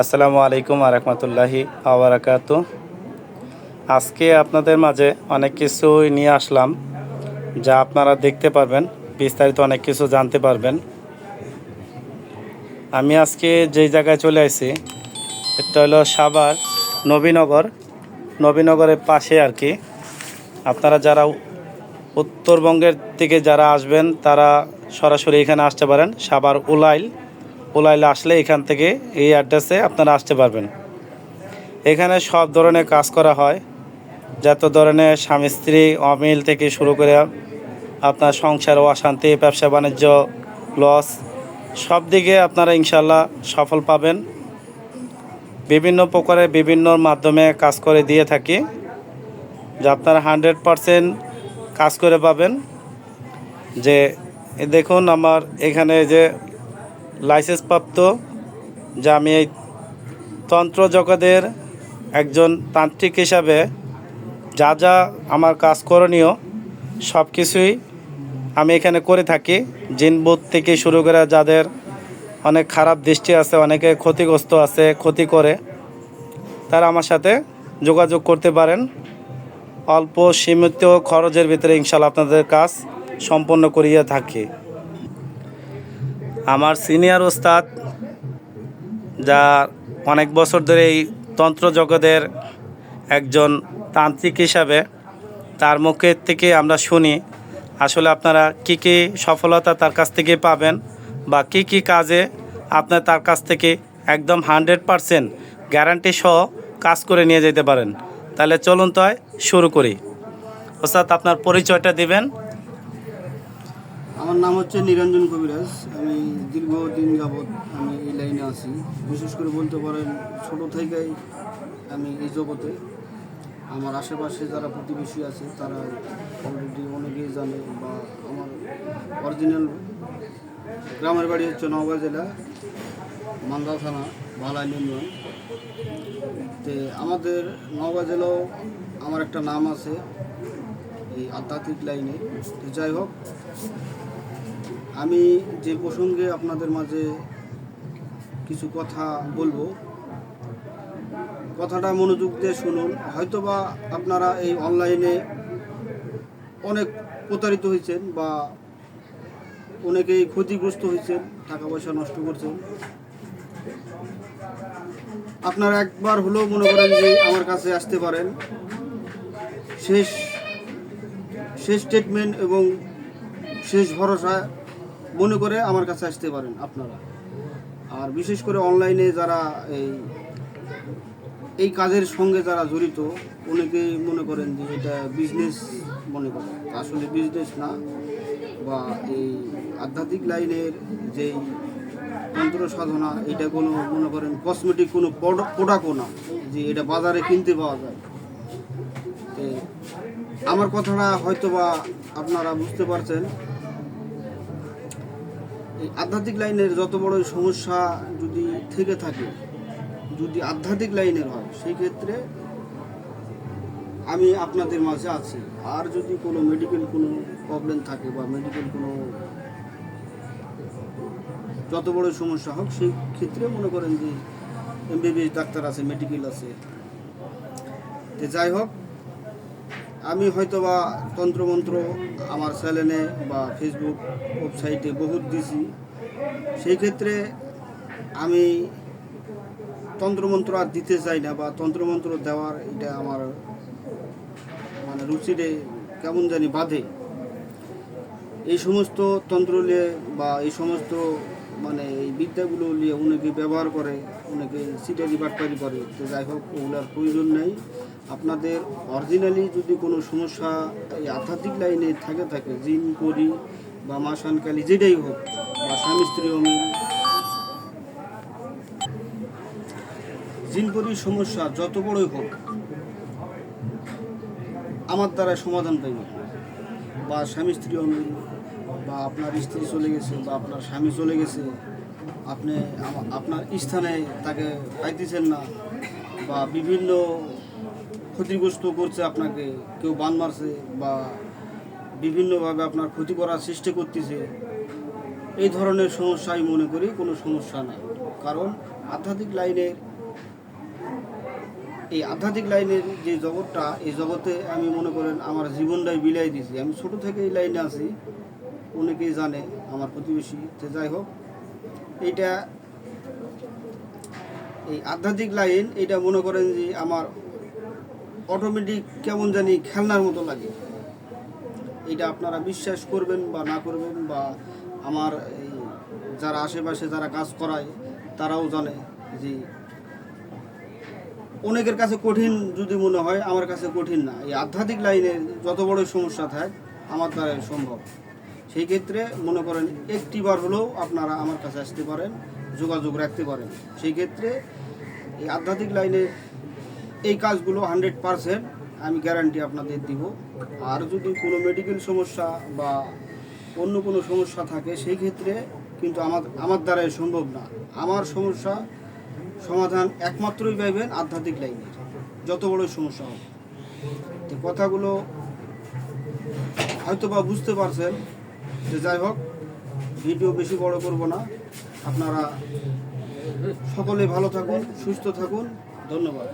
আসসালামু আলাইকুম আরহামতুল্লাহি আবরাকাত আজকে আপনাদের মাঝে অনেক কিছুই নিয়ে আসলাম, যা আপনারা দেখতে পারবেন, বিস্তারিত অনেক কিছু জানতে পারবেন। আমি আজকে যেই জায়গায় চলে আসি এটা হলো সাবার নবীনগর। নবীনগরের পাশে আর কি। আপনারা যারা উত্তরবঙ্গের থেকে যারা আসবেন, তারা সরাসরি এখানে আসতে পারেন সাবার উলাইল। উলাইলে আসলে এখান থেকে এই অ্যাড্রেসে আপনারা আসতে পারবেন। এখানে সব ধরনের কাজ করা হয়। যত ধরনের স্বামী, স্ত্রী, অমিল থেকে শুরু করে আপনার সংসার, অশান্তি, ব্যবসা, বাণিজ্য, লস, সব দিকে আপনারা ইনশাল্লাহ সফল পাবেন। বিভিন্ন প্রকারে বিভিন্ন মাধ্যমে কাজ করে দিয়ে থাকি, যে আপনারা হান্ড্রেড পারসেন্ট কাজ করে পাবেন। যে, দেখুন আমার এখানে যে লাইসেন্স যা আমি এই তন্ত্র জগতের একজন তান্ত্রিক হিসাবে যা যা আমার কাজ করণীয় সব কিছুই আমি এখানে করে থাকি। জিনবুত থেকে শুরু করে যাদের অনেক খারাপ দৃষ্টি আছে, অনেকে ক্ষতিগ্রস্ত আছে, ক্ষতি করে, তারা আমার সাথে যোগাযোগ করতে পারেন। অল্প সীমিত খরচের ভিতরে ইনশাল্লাহ আপনাদের কাজ সম্পন্ন করিয়া থাকি। আমার সিনিয়র ওস্তাদ, যা অনেক বছর ধরে এই তন্ত্র জগতের একজন তান্ত্রিক হিসাবে তার মুখের থেকে আমরা শুনি, আসলে আপনারা কি কি সফলতা তার কাছ থেকে পাবেন বা কি কি কাজে আপনার তার কাছ থেকে একদম হান্ড্রেড পারসেন্ট গ্যারান্টি সহ কাজ করে নিয়ে যেতে পারেন। তাহলে চলুন তো শুরু করি। ওস্তাদ, আপনার পরিচয়টা দিবেন। আমার নাম হচ্ছে নিরঞ্জন কবিরাজ। আমি দীর্ঘদিন যাবৎ আমি এই লাইনে আছি। বিশেষ করে বলতে পারেন, ছোট থেকেই আমি এই জগতে। আমার আশেপাশে যারা প্রতিবেশী আছে, তারা অলরেডি অনেকেই জানে বা আমার অরিজিনাল গ্রামের বাড়ি হচ্ছে নওগাঁ জেলা মান্দা থানা, ভালাই ইউনিয়ন তে আমাদের নওগাঁ জেলাও আমার একটা নাম আছে এই আধ্যাত্মিক লাইনে। যাই হোক আমি যে প্রসঙ্গে আপনাদের মাঝে কিছু কথা বলব, কথাটা মনোযোগ দিয়ে শুনুন। হয়তোবা আপনারা এই অনলাইনে অনেক প্রতারিত হয়েছেন বা অনেকেই ক্ষতিগ্রস্ত হয়েছেন টাকা পয়সা নষ্ট করছেন। আপনারা একবার হলেও মনে করেন যে আমার কাছে আসতে পারেন। শেষ শেষ স্টেটমেন্ট এবং শেষ ভরসা মনে করে আমার কাছে আসতে পারেন আপনারা। আর বিশেষ করে অনলাইনে যারা এই এই কাজের সঙ্গে যারা জড়িত, অনেকেই মনে করেন যে এটা বিজনেস মনে করেন। আসলে বিজনেস না, বা এই আধ্যাত্মিক লাইনের যেই তন্ত্র সাধনা এটা কোনো, মনে করেন কসমেটিক কোনো প্রোডাক্টও না, যে এটা বাজারে কিনতে পাওয়া যায়। আমার কথাটা হয়তো বা আপনারা বুঝতে পারছেন। এই আধ্যাত্মিক লাইনের যত বড় সমস্যা যদি থেকে থাকে, যদি আধ্যাত্মিক লাইনের হয়, সেই ক্ষেত্রে আমি আপনাদের মাঝে আছি। আর যদি কোনো মেডিকেল কোনো প্রবলেম থাকে বা মেডিকেল কোনো যত বড় সমস্যা হোক, সেই ক্ষেত্রে মনে করেন যে এমবিবিএস ডাক্তার আছে মেডিকেল আছে। যাই হোক আমি হয়তো বা তন্ত্রমন্ত্র আমার চ্যানেলে বা ফেসবুক ওয়েবসাইটে বহুত দিছি। সেই ক্ষেত্রে আমি তন্ত্রমন্ত্র আর দিতে চাই না বা তন্ত্রমন্ত্র দেওয়ার এটা আমার মানে রুচিরে কেমন জানি বাধে। এই সমস্ত তন্ত্র নিয়ে বা এই সমস্ত মানে এই বিদ্যাগুলো নিয়ে অনেকে ব্যবহার করে, অনেকে সিটারি বাটপারি করে। তো যাই হোক, ওগুলার প্রয়োজন নেই। আপনাদের অরিজিনালি যদি কোনো সমস্যা এই আধ্যাত্মিক লাইনে থাকে থাকে, জিন করি বা মা শানকালী, যেটাই হোক, বা স্বামী, স্ত্রী, অমিল। জিন করি সমস্যা যত বড়ই হোক, আমার দ্বারা সমাধান পাইব। বা স্বামী, স্ত্রী, অমিল, বা আপনার স্ত্রী চলে গেছে, বা আপনার স্বামী চলে গেছে, আপনি আপনার স্থানে তাকে পাইতেছেন না, বা বিভিন্ন ক্ষতিগ্রস্ত করছে আপনাকে, কেউ বান মারছে বা বিভিন্নভাবে আপনার ক্ষতি করার সৃষ্টি করতেছে, এই ধরনের সমস্যা মনে করি কোনো সমস্যা নাই। কারণ আধ্যাত্মিক লাইনের, এই আধ্যাত্মিক লাইনের যে জগৎটা, এই জগতে আমি মনে করেন আমার জীবনটাই বিলাই দিয়েছি। আমি ছোট থেকে এই লাইনে আছি, অনেকেই জানে আমার প্রতিবেশী তো যাই হোক, এইটা, এই আধ্যাত্মিক লাইন এটা মনে করেন যে আমার অটোমেটিক কেমন জানি খেলনার মতো লাগে। এটা আপনারা বিশ্বাস করবেন বা না করবেন বা আমার এই যারা আশেপাশে যারা কাজ করায়, তারাও জানে যে অনেকের কাছে কঠিন যদি মনে হয়, আমার কাছে কঠিন না। এই আধ্যাত্মিক লাইনে যত বড় সমস্যা থাক, আমার দ্বারা সম্ভব। সেই ক্ষেত্রে মনে করেন একটি বার হলেও আপনারা আমার কাছে আসতে পারেন, যোগাযোগ রাখতে পারেন। সেই ক্ষেত্রে এই আধ্যাত্মিক লাইনের এই কাজগুলো হান্ড্রেড পারসেন্ট আমি গ্যারান্টি আপনাদের দিব। আর যদি কোনো মেডিকেল সমস্যা বা অন্য কোনো সমস্যা থাকে, সেই ক্ষেত্রে কিন্তু আমার আমার দ্বারাই সম্ভব না। আমার সমস্যা সমাধান একমাত্রই পাইবেন আধ্যাত্মিক লাইনের যত বড় সমস্যা হোক। তো কথাগুলো হয়তো বা বুঝতে পারছেন। যে যাই হোক, ভিডিও বেশি বড় করব না। আপনারা সকলে ভালো থাকুন, সুস্থ থাকুন। ধন্যবাদ।